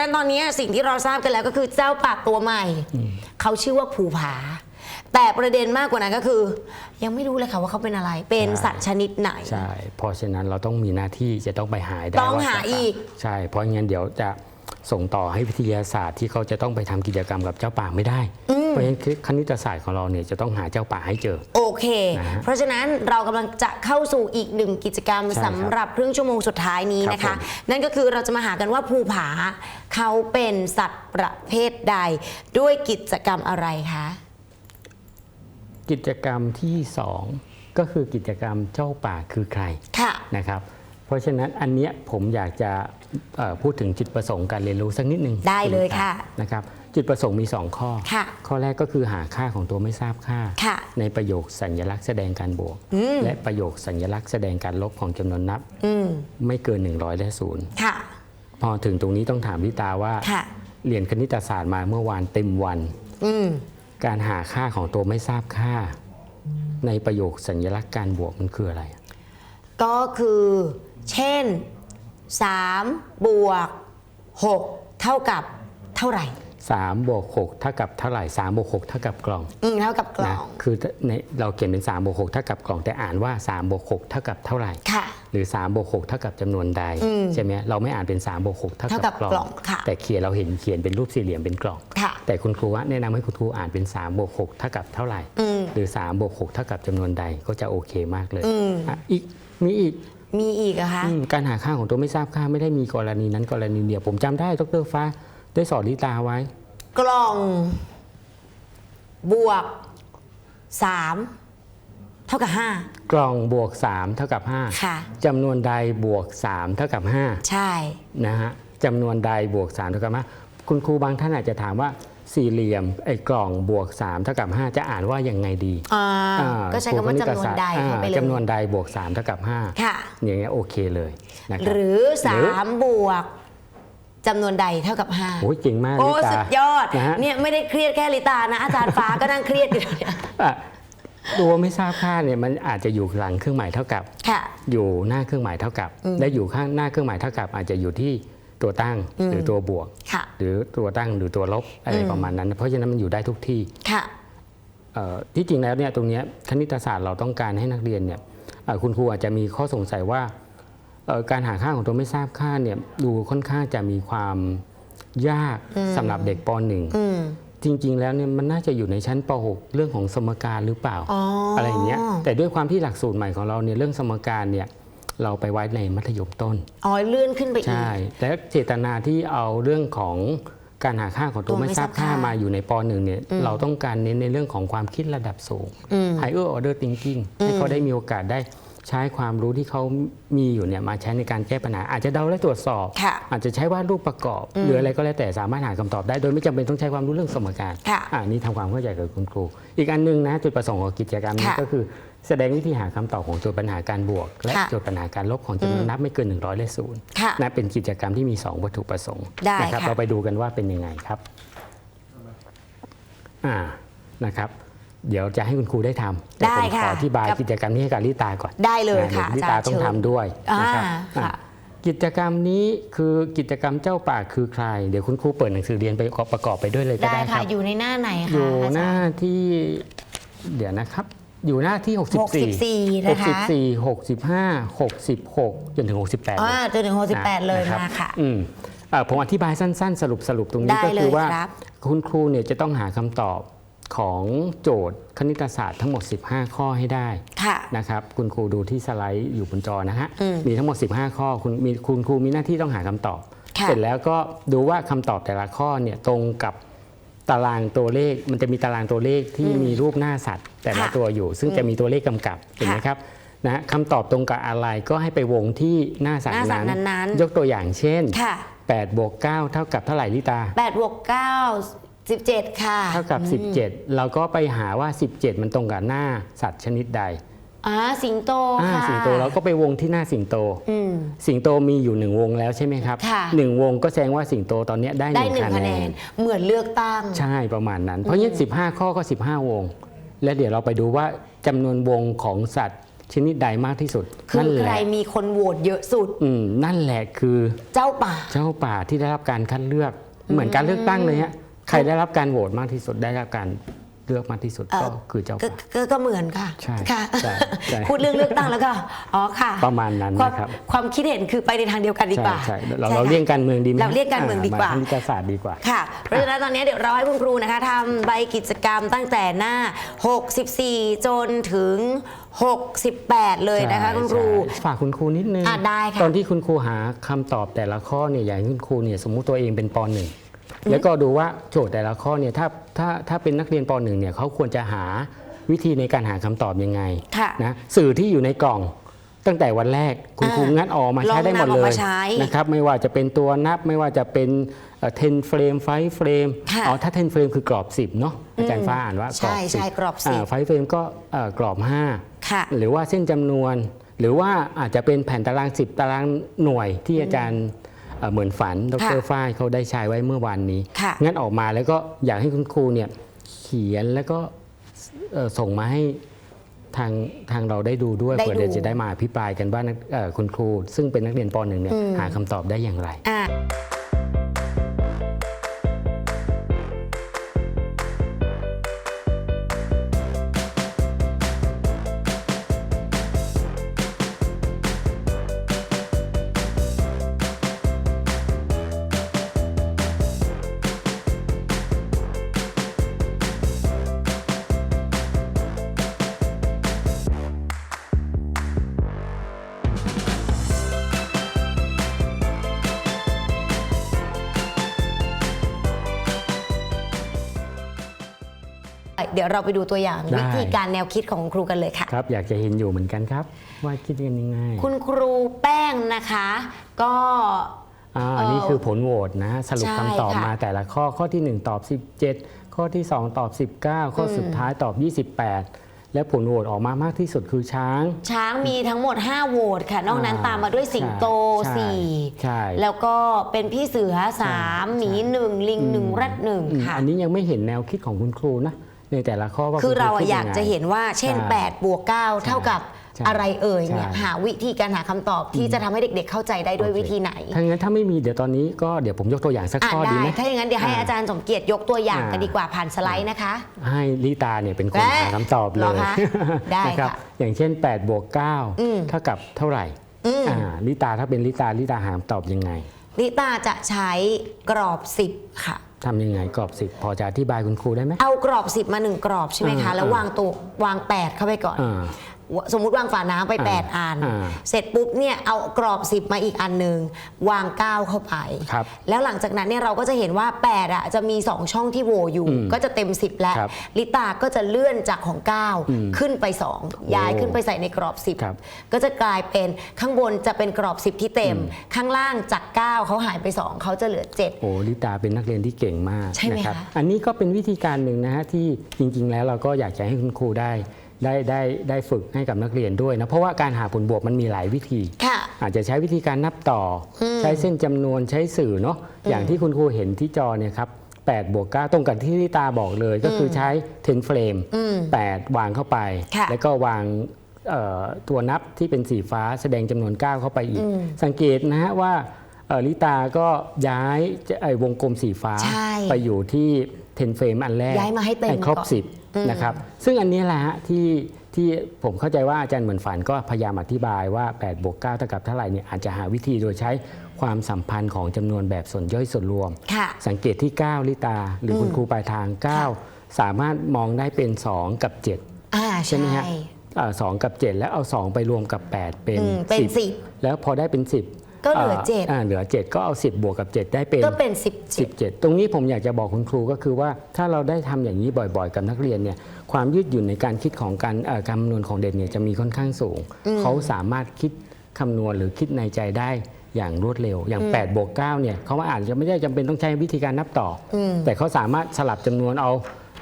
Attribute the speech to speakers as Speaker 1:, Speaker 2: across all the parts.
Speaker 1: นั้นตอนนี้สิ่งที่เราทราบกันแล้วก็คือเจ้าป่าตัวใหม่ เขาชื่อว่าภูผา แต่ประเด็นมากกว่านั้นก็คือ ยังไม่รู้เลยค่ะว่าเขาเป็นอะไร เป็น
Speaker 2: ใช่
Speaker 1: สัตว์ชนิดไหน
Speaker 2: ใช่ เพราะฉะนั้นเราต้องมีหน้าที่จะต้องไปหาให้ได้
Speaker 1: ต้อง
Speaker 2: ว่
Speaker 1: หา
Speaker 2: สัตว์
Speaker 1: อีก
Speaker 2: ใช่ เพราะงั้นเดี๋ยวจะ ส่งต่อให้วิทยาศาสตร์ที่เขาจะต้องไปทำกิจกรรมกับเจ้าป่าไม่ได้ เพราะฉะนั้นคณิตศาสตร์ของเราเนี่ยจะต้องหาเจ้าป่าให้เจอ
Speaker 1: โอเค
Speaker 2: นะฮะ
Speaker 1: เพราะฉะนั้นเรากำลังจะเข้าสู่อีกหนึ่งกิจกรรม
Speaker 2: ใช่ครับ
Speaker 1: สำหรับครึ่งชั่วโมงสุดท้ายนี้นะ
Speaker 2: ครั
Speaker 1: คะ
Speaker 2: บผม
Speaker 1: นั่นก็คือเราจะมาหากันว่าภูผาเขาเป็นสัตว์ประเภทใดด้วยกิจกรรมอะไรคะ
Speaker 2: กิจกรรมที่สองก็คือกิจกรรมเจ้าป่าคือใคร
Speaker 1: ค่ะ
Speaker 2: นะครับ เพราะฉะนั้นอันเนี้ยผมอยากจะเอ่อพูดถึงจุดประสงค์การเรียนรู้สักนิดหนึ่ง
Speaker 1: ได้เลยค่ะ
Speaker 2: นะครับจุดประสงค์มี 2 ข้อ
Speaker 1: ค่ะ
Speaker 2: ข้อแรกก็คือหาค่าของตัวไม่ทราบค่า
Speaker 1: ค่ะ
Speaker 2: ในประโยคสัญลักษณ์แสดงการบวก
Speaker 1: อืม
Speaker 2: และประโยคสัญลักษณ์แสดงการลบของจำนวนนับ
Speaker 1: อืม
Speaker 2: ไม่เกิน 100 และศูนย์
Speaker 1: ค่ะ
Speaker 2: พอถึงตรงนี้ต้องถามลิตาว่า
Speaker 1: ค่ะ
Speaker 2: เรียนคณิตศาสตร์มาเมื่อวานเต็มวัน
Speaker 1: อืม
Speaker 2: การหาค่าของตัวไม่ทราบค่า ในประโยคสัญลักษณ์การบวกมันคืออะไร
Speaker 1: ก็คือ เช่น 3 บวก 6 เท่ากับเท่าไหร่
Speaker 2: 3บวก6เท่ากับเท่าไหร่3บวก6เท่ากับกล่อง
Speaker 1: อืมเท่ากับกล่
Speaker 2: นะ
Speaker 1: อง
Speaker 2: คือในเราเขียนเป็น3บวก6เท่ากับกล่องแต่อ่านว่า3บวก6เท่ากับเท่าไหร่
Speaker 1: ค่ะ
Speaker 2: หรือ3บวก6เท่ากับจำนวนใด
Speaker 1: อืม
Speaker 2: ใช่ไหมเราไม่อ่านเป็น3บวก6เท่า
Speaker 1: เท่ากั
Speaker 2: กั
Speaker 1: บบ
Speaker 2: กล่อง
Speaker 1: กล่องค่ะ
Speaker 2: แต่เขียนเราเห็นเขียนเป็นรูปสี่เหลี่ยมเป็นกล่อง
Speaker 1: ค่ะ
Speaker 2: แต่คุณครูว่าแนะนำให้คุณครูอ่านเป็น3บวก6เท่ากับเท่าไหร่
Speaker 1: อืม
Speaker 2: หรือ3บวก6เท่ากับจำนวนใดก็จะโอเคมากเลย
Speaker 1: อืม
Speaker 2: อะอีกมีอีก
Speaker 1: มีอีกอะคะ
Speaker 2: อืมการหาค่าของตัวไม่ทราบค่าไม่ได้มีกรณีนั้นกรณีเดียวผมจำได้ดรฟ้าได้สอนลิตาไว้
Speaker 1: กล่อง บวก3เท่ากับ
Speaker 2: กล่องบวก 3 เท่ากับ
Speaker 1: 5ค่ะ
Speaker 2: 5จำนวนใดบวก 3 เท่ากับ
Speaker 1: ใช่
Speaker 2: 5นะฮะจำนวนใดบวก3เท่ากับ5คุณครูบางท่านอาจจะถามว่า สี่เหลี่ยมไอ้กล่องบวก 3 เท่ากับ 5 จะอ่านว่ายังไงดี
Speaker 1: อ่า
Speaker 2: อ่า
Speaker 1: ก็ใช้คำว่าจำนวนใด
Speaker 2: อ่า
Speaker 1: เข้าไปเลย
Speaker 2: จำนวนใดบวก 3 เท่ากับ
Speaker 1: ค่ะ
Speaker 2: 5อย่างเงี้ยโอเคเลยนะครับ
Speaker 1: หรือ
Speaker 2: หรือ
Speaker 1: 3 บวกจำนวนใดเท่ากับ 5
Speaker 2: โอ้ยเก่งมาก
Speaker 1: โอ้
Speaker 2: ลิตา
Speaker 1: สุดยอด
Speaker 2: นะฮะ
Speaker 1: เนี่ยไม่ได้เครียดแค่ลิตานะ อาจารย์ฟ้าก็นั่งเครียดอยู่เนี่ย
Speaker 2: อะตัวไม่ทราบค่าเนี่ยมันอาจจะอยู่หลังเครื่องหมายเท่ากับ
Speaker 1: ค่ะ
Speaker 2: อยู่หน้าเครื่องหมายเท่ากับ
Speaker 1: อืม
Speaker 2: และอยู่ข้างหน้าเครื่องหมายเท่ากับ อาจจะอยู่ที่ ตัวตั้ง
Speaker 1: อืม
Speaker 2: หรือตัวบวก
Speaker 1: ค่ะ
Speaker 2: หรือตัวตั้งหรือตัวลบอะไร
Speaker 1: อืม
Speaker 2: ประมาณนั้น เพราะฉะนั้นมันอยู่ได้ทุกที่
Speaker 1: ค่ะ
Speaker 2: เอ่อที่จริงแล้วเนี่ยตรงเนี้ยคณิตศาสตร์เราต้องการให้นักเรียนเนี่ยเอ่อคุณครูอาจจะมีข้อสงสัยว่าเอ่อการหาค่าของตัวไม่ทราบค่าเนี่ยดูค่อนข้างจะมีความยาก
Speaker 1: อืม
Speaker 2: สำหรับเด็กป .1
Speaker 1: อืม
Speaker 2: จริง ๆ แล้วเนี่ยมันน่าจะอยู่ในชั้นป .6 เรื่องของสมการหรือเปล่า
Speaker 1: อ๋ออ
Speaker 2: อะไรอย่างเงี้ยแต่ด้วยความที่หลักสูตรใหม่ของเราเนี่ยเรื่องสมการเนี่ย เราไปไว้ในมัธยมต้น
Speaker 1: อ๋อเลื่อนขึ้นไปอีก
Speaker 2: ใช่และเจตนาที่เอาเรื่องของการหาค่าของตัว
Speaker 1: ตัวไม่
Speaker 2: ไม่ทราบค่า
Speaker 1: ทราบค่าม
Speaker 2: มาอยู่ในป .1 เนี่ย
Speaker 1: อืม
Speaker 2: เราต้องการเน้นในเรื่องของความคิดระดับสูง
Speaker 1: อืม
Speaker 2: higher order thinking ให้เขาได้มีโอกาสได้ใช้ความรู้ที่เขามีอยู่เนี่ยมาใช้ในการแก้ปัญหา อาจจะเดาและตรวจสอบ
Speaker 1: ค่ะ
Speaker 2: อาจจะใช้วาดรูปประกอบ
Speaker 1: อืม
Speaker 2: หรืออะไรก็แล้วแต่สามารถหาคำตอบได้ โดยไม่จำเป็นต้องใช้ความรู้เรื่องสมการ
Speaker 1: ค่ะ
Speaker 2: อ่านี่ทำความเข้าใจกับคุณครู อีกอันหนึงนะจุดประสงค์ของกิจกรรมนี้
Speaker 1: ค่ะ
Speaker 2: ก็คือ แสดงวิธีหาคำตอบของโจทย์ปัญหาการบวก และ
Speaker 1: ค่ะ
Speaker 2: โจทย์ปัญหาการลบของจำนวนนับไม่เกิน 100และศูนย์
Speaker 1: ค่ะ
Speaker 2: นะเป็นกิจกรรมที่มี 2 วัตถุประสงค์
Speaker 1: ได้
Speaker 2: นะครับ
Speaker 1: ค่ะ
Speaker 2: เราไปดูกันว่าเป็นยังไงครับอ่านะครับ เดี๋ยวจะให้คุณครูได้ทำแต่
Speaker 1: ได้
Speaker 2: ผมข
Speaker 1: ค่ะ
Speaker 2: ออธิบาย
Speaker 1: กับ
Speaker 2: กิจกรรมนี้ให้กับลิตาก่อน
Speaker 1: ได้เลย
Speaker 2: นะ
Speaker 1: ค่ะ
Speaker 2: ดี๋วลิ
Speaker 1: อา
Speaker 2: ตา
Speaker 1: จารย์
Speaker 2: ต้อง
Speaker 1: เชิญ
Speaker 2: ทำด้วย
Speaker 1: อ่า
Speaker 2: นะครับ
Speaker 1: ค่ะ
Speaker 2: อะกิจกรรมนี้คือกิจกรรมเจ้าป่าคือใคร เดี๋ยวคุณครูเปิดหนังสือเรียนไปประกอบไปด้วยเลยก็
Speaker 1: ได้
Speaker 2: ได้ค
Speaker 1: ค่ะ
Speaker 2: รับ
Speaker 1: อยู่ในหน้าไหน
Speaker 2: อ
Speaker 1: คะ
Speaker 2: ยู่
Speaker 1: อา
Speaker 2: ห
Speaker 1: จา
Speaker 2: น้าร
Speaker 1: ย์
Speaker 2: ที่เดี๋ยวนะครับ อยู่หน้าที่ 64
Speaker 1: 64นะคะ
Speaker 2: 64 65 66 จนถึง 68
Speaker 1: อ่าจนถึง 68 เลย
Speaker 2: นะครับ
Speaker 1: มาค่ะ
Speaker 2: อืมเอ่อผมอธิบายสั้น ๆ สรุปสรุปตรงนี้
Speaker 1: ได้
Speaker 2: ก็คือ
Speaker 1: เลย
Speaker 2: ว่า
Speaker 1: ครับ
Speaker 2: คุณครูเนี่ยจะต้องหาคำตอบของโจทย์คณิตศาสตร์ทั้งหมด 15 ข้อให้ได้
Speaker 1: ค่ะ
Speaker 2: นะครับคุณครูดูที่สไลด์อยู่บนจอนะฮะ
Speaker 1: อืม
Speaker 2: มีทั้งหมด 15 ข้อคุณมีคุณครูมีหน้าที่ต้องหาคำตอบ
Speaker 1: ค่ะ
Speaker 2: เสร็จแล้วก็ดูว่าคำตอบแต่ละข้อเนี่ยตรงกับ ตารางตัวเลขมันจะมีตารางตัวเลขที่มีรูปหน้าสัตว์ แต่ละ
Speaker 1: ค่ะ
Speaker 2: ตัวอยู่ ซึ่งจะมีตัวเลขกำกับเห็นไหมครับนะฮะคำตอบตรงกับอะไรก็ให้ไปวงที่หน้าสัต
Speaker 1: หน้า
Speaker 2: ว์
Speaker 1: สัตว์
Speaker 2: นั้น
Speaker 1: นั้น
Speaker 2: ยกตัวอย่างเช่น
Speaker 1: ๆค่ะ
Speaker 2: 8บวก9เท่ากับเท่าไหร่ลิตา
Speaker 1: 8บวก9 17 ค่ะ
Speaker 2: เท่ากับ 17 เราก็ไปหาว่า 17 มันตรงกับหน้าสัตว์ชนิดใด
Speaker 1: อ่าสิงโต
Speaker 2: อ่า
Speaker 1: ค่ะ
Speaker 2: สิงโตเราก็ไปวงที่หน้าสิงโต
Speaker 1: อืม
Speaker 2: สิงโตมีอยู่หนึ่งวงแล้วใช่ไหมครับ
Speaker 1: ค่ะ
Speaker 2: หนึ่งวงก็แสดงว่าสิงโตตอนเนี้ยได้ห
Speaker 1: ได้
Speaker 2: นึ่ง
Speaker 1: หนึ่ง
Speaker 2: คะ
Speaker 1: คะ
Speaker 2: แน
Speaker 1: แนน
Speaker 2: น
Speaker 1: เหมือนเลือกตั้ง
Speaker 2: ใช่ประมาณนั้น เพราะงั้น15 ข้อก็ 15 วง และเดี๋ยวเราไปดูว่าจำนวนวงของสัตว์ชนิดใดมากที่สุด
Speaker 1: คือ
Speaker 2: นั่น
Speaker 1: ใค
Speaker 2: แห
Speaker 1: ร
Speaker 2: ละ
Speaker 1: มีคนโหวตเยอะสุด
Speaker 2: อืมนั่นแหละคือ
Speaker 1: เจ้าป่า
Speaker 2: เจ้าป่าที่ได้รับการคัดเลือก เหมือนการเลือกตั้งเลยฮะใครได้รับการโหวตมากที่สุดได้รับการ เลือกมากที่สุด
Speaker 1: เอ่อ
Speaker 2: ก็คือเจ้า
Speaker 1: ก็
Speaker 2: ป่า
Speaker 1: ก็ก็เหมือนค่ะ
Speaker 2: ใช่
Speaker 1: ค่ะ
Speaker 2: ใช่ใช่
Speaker 1: พูดเรื่องเลือกตั้งแล้วก็อ๋อค่ะ
Speaker 2: ประมาณนั้น
Speaker 1: ความ
Speaker 2: นะครับ
Speaker 1: ความคิดเห็นคือไปในทางเดียวกันดีกว่า
Speaker 2: ใช่ใช่เรา
Speaker 1: ใช่
Speaker 2: เรา
Speaker 1: ค่ะ
Speaker 2: เลี่ยงการเมืองดีไหม
Speaker 1: เราเลี่ยงการเมืองดีกว่า
Speaker 2: คณิตศาสตร์ดีกว่า
Speaker 1: ค่ะเพราะฉะนั้นตอนนี้เดี๋ยวเราให้คุณครูนะคะทำใบกิจกรรมตั้งแต่หน้า 64 จนถึง 68 เลยนะคะ
Speaker 2: ใช่
Speaker 1: คุณครู
Speaker 2: ใช่ฝากคุณครูนิดนึง
Speaker 1: อะได้ค่ะ
Speaker 2: ตอนที่คุณครูหาคำตอบแต่ละข้อเนี่ยอยากให้คุณครูเนี่ยสมมุติตัวเองเป็นปหนึ่ง แล้วก็ดูว่าโจทย์แต่ละข้อเนี่ยถ้าถ้าถ้าเป็นนักเรียนปหนึ่งเนี่ยเขาควรจะหาวิธีในการหาคำตอบยังไง
Speaker 1: ค่ะ
Speaker 2: นะสื่อที่อยู่ในกล่องตั้งแต่วันแรกคุณครู
Speaker 1: อ่า
Speaker 2: งัดออกมาใช้ได้หมด
Speaker 1: ลองนำอ
Speaker 2: เล
Speaker 1: อกมายใช้
Speaker 2: นะครับไม่ว่าจะเป็นตัวนับไม่ว่าจะเป็นเอ่อ10เฟรม5เฟรม
Speaker 1: ค่ะ
Speaker 2: อ๋อถ้า 10เฟรมคือกรอบ 10เนาะอาจารย์ฟ้าอ่านว่ากรอบ
Speaker 1: ใช่ใช่
Speaker 2: 10
Speaker 1: กรอบ10า
Speaker 2: 5เฟรมก็เอ่อกรอบ5
Speaker 1: ค่ะ
Speaker 2: หรือว่าเส้นจำนวน หรือว่าอาจจะเป็นแผ่นตาราง 10 ตารางหน่วยที่อาจารย์ เอ่อเหมือนฝันด
Speaker 1: ค่ะ
Speaker 2: รฝ้ายเขาได้ใช้ไว้เมื่อวานนี้
Speaker 1: ค่ะ
Speaker 2: งั้นออกมาแล้วก็อยากให้คุณครูเนี่ยเขียนแล้วก็เอ่อส่งมาให้ทางทางเราได้ดูด้วย
Speaker 1: ได้
Speaker 2: เพื่อเดี๋ยว
Speaker 1: ดู
Speaker 2: จะได้มาอภิปรายกันว่านักเอ่อคุณครู ซึ่งเป็นนักเรียนป .1 เนี่ย
Speaker 1: อืม
Speaker 2: หาคำตอบได้อย่างไร
Speaker 1: เดี๋ยวเราไปดูตัวอย่าง
Speaker 2: ได้
Speaker 1: วิธีการแนวคิดของคุณครูกันเลยค่ะ
Speaker 2: ครับ อยากจะเห็นอยู่เหมือนกันครับ ว่าคิดกันยังไง
Speaker 1: คุณครูแป้งนะคะ ก็
Speaker 2: อ่า
Speaker 1: เอ่อ
Speaker 2: นี่คือผลโหวตนะสรุป
Speaker 1: ใช่
Speaker 2: คำตอบ
Speaker 1: ค่ะ
Speaker 2: มาแต่ละข้อข้อที่1 ตอบ 17 ข้อที่ 2 ตอบ 19 ข้อสุดท้ายตอบ 28 และผลโหวตออกมามากที่สุดคือช้าง
Speaker 1: ช้างมีทั้งหมด 5 โหวตค่ะ นอกนั้น
Speaker 2: อ่า
Speaker 1: ตามมาด้วยสิงโต
Speaker 2: ใช่ใช่
Speaker 1: 4 แล้วก็เป็นพี่เสือ 3 หมี 1 ลิง1แรด
Speaker 2: อืม
Speaker 1: 1 ค่ะ
Speaker 2: อันนี้ยังไม่เห็นแนวคิดของคุณครูนะ ในแต่ละข้อว่า
Speaker 1: คือเรา
Speaker 2: ณ
Speaker 1: อะ
Speaker 2: คิด
Speaker 1: อยาก
Speaker 2: งไง
Speaker 1: จะเห็นว่าเช่น
Speaker 2: ใช่
Speaker 1: 8บวก 9 เท่ากับ
Speaker 2: ใช่
Speaker 1: อะไรเอ่ยเนี่ย
Speaker 2: ใช่
Speaker 1: หาวิธีการหาคำตอบที่จะทำให้เด็กๆเข้าใจได้ด้วย
Speaker 2: โอเค
Speaker 1: วิธีไหน
Speaker 2: ถ้างั้นถ้าไม่มีเดี๋ยวตอนนี้ก็เดี๋ยวผมยกตัวอย่างสัก
Speaker 1: อ่า
Speaker 2: ข้อดี
Speaker 1: ได้
Speaker 2: ไหม
Speaker 1: ถ้าอย่างนั้นเดี๋ยวให้อาจารย์สมเกียรติยกตัวอย่างกัน
Speaker 2: อ่า
Speaker 1: ดีกว่าผ่านสไลด์นะคะ
Speaker 2: ให้ลิตาเนี่ยเป็นคน
Speaker 1: แม่
Speaker 2: หาคำตอบเล
Speaker 1: เหรอยคะได้
Speaker 2: นะครับ
Speaker 1: ค่ะ
Speaker 2: อย่างเช่น8บวก
Speaker 1: อืม
Speaker 2: 9เท่ากับเท่าไหร่
Speaker 1: อืม
Speaker 2: อ่าลิตาถ้าเป็นลิตาลิตาหาคำตอบยังไง
Speaker 1: ลิตาจะใช้กรอบ 10 ค่ะ
Speaker 2: ทำยังไงกรอบสิบพอจะอธิบายคุณครูได้ไหม
Speaker 1: เอากรอบ10มา1กรอบใช่ไหมคะ
Speaker 2: อ่า
Speaker 1: แล้ววางตัววาง8เข้าไปก่อน
Speaker 2: อ่า
Speaker 1: สมมุติวางฝาน้ำไป
Speaker 2: อ่า
Speaker 1: 8อัน
Speaker 2: อ่า
Speaker 1: เสร็จปุ๊บเนี่ยเอากรอบ 10 มาอีกอันหนึ่งวาง 9 เข้าไป
Speaker 2: ครับ
Speaker 1: แล้วหลังจากนั้นเนี่ยเราก็จะเห็นว่า 8 อะ จะมี 2 ช่องที่โหวอยู่
Speaker 2: อืม
Speaker 1: ก็จะเต็ม 10 แล้ว
Speaker 2: ครับ
Speaker 1: ลิตาก็จะเลื่อนจากของ
Speaker 2: อืม
Speaker 1: 9ขึ้นไป 2 ย้ายขึ้นไปใส่ในกรอบ
Speaker 2: ครับ
Speaker 1: 10 ก็จะกลายเป็นข้างบนจะเป็นกรอบ 10 ที่เต็ม ข้างล่างจาก 9เขาหายไป 2เขาจะเหลือ 7
Speaker 2: โอ้ลิตาเป็นนักเรียนที่เก่งมาก
Speaker 1: ใช่ไหม
Speaker 2: นะครับ
Speaker 1: คะ
Speaker 2: อันนี้ก็เป็นวิธีการหนึ่งนะฮะที่จริงๆ แล้วเราก็อยากจะให้คุณครูได้ ได้ได้ได้ฝึกให้กับนักเรียนด้วยนะเพราะว่าการหาผลบวกมันมีหลายวิธี
Speaker 1: ค่ะ
Speaker 2: อาจจะใช้วิธีการนับต่ออ
Speaker 1: ม
Speaker 2: ใช้เส้นจำนวนใช้สื่อเนาะอย่างที่คุณครูเห็นที่จอเนี่ยครับ8บวก9ตรงกับที่ลิตาบอกเลยก็คือใช้ 10เฟรม
Speaker 1: อืม
Speaker 2: 8 วางเข้าไป
Speaker 1: ค่ะ
Speaker 2: แล้วก็วางเอ่อตัวนับที่เป็นสีฟ้าแสดงจำนวน 9 เข้าไปอีก
Speaker 1: อืม
Speaker 2: สังเกตนะฮะว่าเอ่อลิตาก็ย้ายไอ้วงกลมสีฟ้า
Speaker 1: ใช่
Speaker 2: ไปอยู่ที่ 10 เฟรมอันแรก
Speaker 1: ย้ายมาให้เต็ม
Speaker 2: ครบ
Speaker 1: ก่อน
Speaker 2: 10 นะครับซึ่งอันนี้แหละฮะที่ที่ผมเข้าใจว่าอาจารย์เหมือนฝันก็พยายามอธิบายว่า8บวก9เท่ากับเท่าไหร่เนี่ยอาจจะหาวิธีโดยใช้ความสัมพันธ์ของจำนวนแบบส่วนย่อยส่วนรวม
Speaker 1: ค่ะ
Speaker 2: สังเกตที่ 9 ลิตา หรืออ
Speaker 1: ม
Speaker 2: คุณครูปลายทาง 9 สามารถมองได้เป็น 2 กับ 7
Speaker 1: อ่า
Speaker 2: ใช่
Speaker 1: ใช่
Speaker 2: ไหมฮะอ่าสองกับ 7 แล้วเอา 2 ไปรวมกับ 8 เป็น
Speaker 1: อืมเป็น
Speaker 2: 10
Speaker 1: 10
Speaker 2: แล้วพอได้เป็น 10
Speaker 1: ก็เหลือเจ็ดา
Speaker 2: เหลือ 7 ก็เอา 10 บวกกับ 7 ได้เป็น
Speaker 1: ก็เป็น17
Speaker 2: 17 ตรงนี้ผมอยากจะบอกคุณครูก็คือว่าถ้าเราได้ทำอย่างนี้บ่อยๆ กับนักเรียนเนี่ยความยืดหยุ่นในการคิดของการเอ่อการคำนวณของเด็กเนี่ยจะมีค่อนข้างสูง เขาสามารถคิดคำนวณหรือคิดในใจได้อย่างรวดเร็ว อย่าง8บวก9เนี่ยเขาอาจจะไม่ได้จำเป็นต้องใช้วิธีการนับต่ออ
Speaker 1: ม
Speaker 2: แต่เขาสามารถสลับจำนวนเอา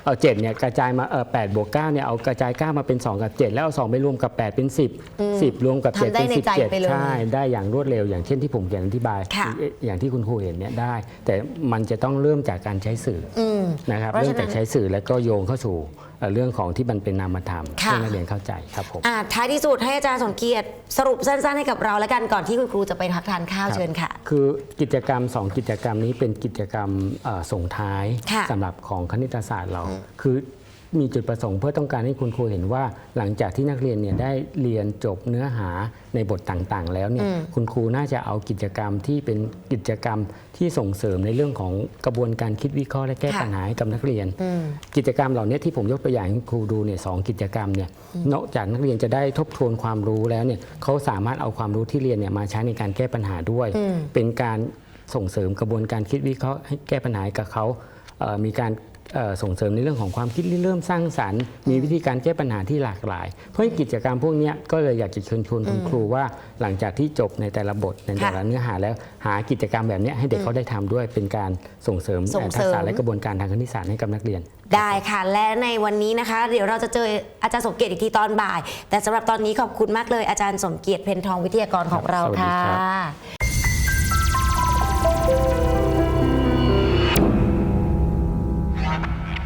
Speaker 2: เเอา7เนี่ยกระจายมาเออ8บวก9เนี่ยเอากระจาย9มาเป็น 2 กับ 7 แล้วเอา2ไปรวมกับ 8 เป็น 10 10 รวมกับ
Speaker 1: ทำ
Speaker 2: 7
Speaker 1: ได้
Speaker 2: เป็น
Speaker 1: ในใจไปเลย
Speaker 2: 17 ใช่ ได้อย่างรวดเร็วอย่างเช่นที่ผมเขียนอธิบาย
Speaker 1: ค่ะ
Speaker 2: อย่างที่คุณครูเห็นเนี่ยได้ แต่มันจะต้องเริ่มจากการใช้สื่อ
Speaker 1: อืม
Speaker 2: นะครับ
Speaker 1: เพราะ
Speaker 2: เริ่
Speaker 1: ฉะ
Speaker 2: ม
Speaker 1: นั้น
Speaker 2: จากใช้สื่อแล้วก็โยงเข้าสู่ เอ่อเรื่องของที่มันเป็นนามธรรม
Speaker 1: ค่ะ
Speaker 2: ให้นักเรียนเข้าใจครับผม
Speaker 1: อ่าท้ายที่สุดให้อาจารย์สมเกียรติ สรุปสั้นๆให้กับเราแล้วกันก่อนที่คุณครูจะไปพักทานข้าว
Speaker 2: ครับ
Speaker 1: เชิญค่ะ
Speaker 2: คือกิจกรรม 2 กิจกรรมนี้เป็นกิจกรรมเอ่อส่งท้าย
Speaker 1: ค่ะ
Speaker 2: สำหรับของคณิตศาสตร์เรา คือ มีจุดประสงค์เพื่อต้องการให้คุณครูเห็นว่า หลังจากที่นักเรียนเนี่ยได้เรียนจบเนื้อหาในบทต่างๆ แล้วเนี่ย
Speaker 1: อืม
Speaker 2: คุณครูน่าจะเอากิจกรรมที่เป็นกิจกรรมที่ส่งเสริมในเรื่องของกระบวนการคิดวิเคราะห์และแก้
Speaker 1: ค่ะ
Speaker 2: ปัญหาให้กับนักเรียน
Speaker 1: อืม
Speaker 2: กิจกรรมเหล่านี้ที่ผมยกตัวอย่างให้ครูดูเนี่ยสองกิจกรรมเนี่ยนอกจากนักเรียนจะได้ทบทวนความรู้แล้วเนี่ยเขาสามารถเอาความรู้ที่เรียนเนี่ยมาใช้ในการแก้ปัญหาด้วย
Speaker 1: อืม
Speaker 2: เป็นการส่งเสริมกระบวนการคิดวิเคราะห์ให้แก้ปัญหาให้กับเขาเอ่อมีการเอ่อ ส่งเสริมในเรื่องของความคิดริเริ่มสร้างสรรค์ มีวิธีการแก้ปัญหาที่หลากหลาย เพราะฉะนั้นกิจกรรมพวกเนี้ยก็เลยอยากจะเชิญชวนคุณครูว่าหลังจากที่จบในแต่ละบทในแต่ละเนื้อหาแล้วหากิจกรรมแบบเนี้ยให้เด็กเขาได้ทำด้วยเป็นการส่งเสริม
Speaker 1: ส่งเสริม
Speaker 2: ทักษะและกระบวนการทางคณิตศาสตร์ให้กับนักเรียน
Speaker 1: ได้ค่ะ และในวันนี้นะคะ เดี๋ยวเราจะเจออาจารย์สมเกียรติอีกทีตอนบ่าย แต่สำหรับตอนนี้ขอบคุณมากเลยอาจารย์สมเกียรติเพนทองวิทยากรของเรา
Speaker 2: สวัสดี
Speaker 1: ค่ะ
Speaker 2: ครับ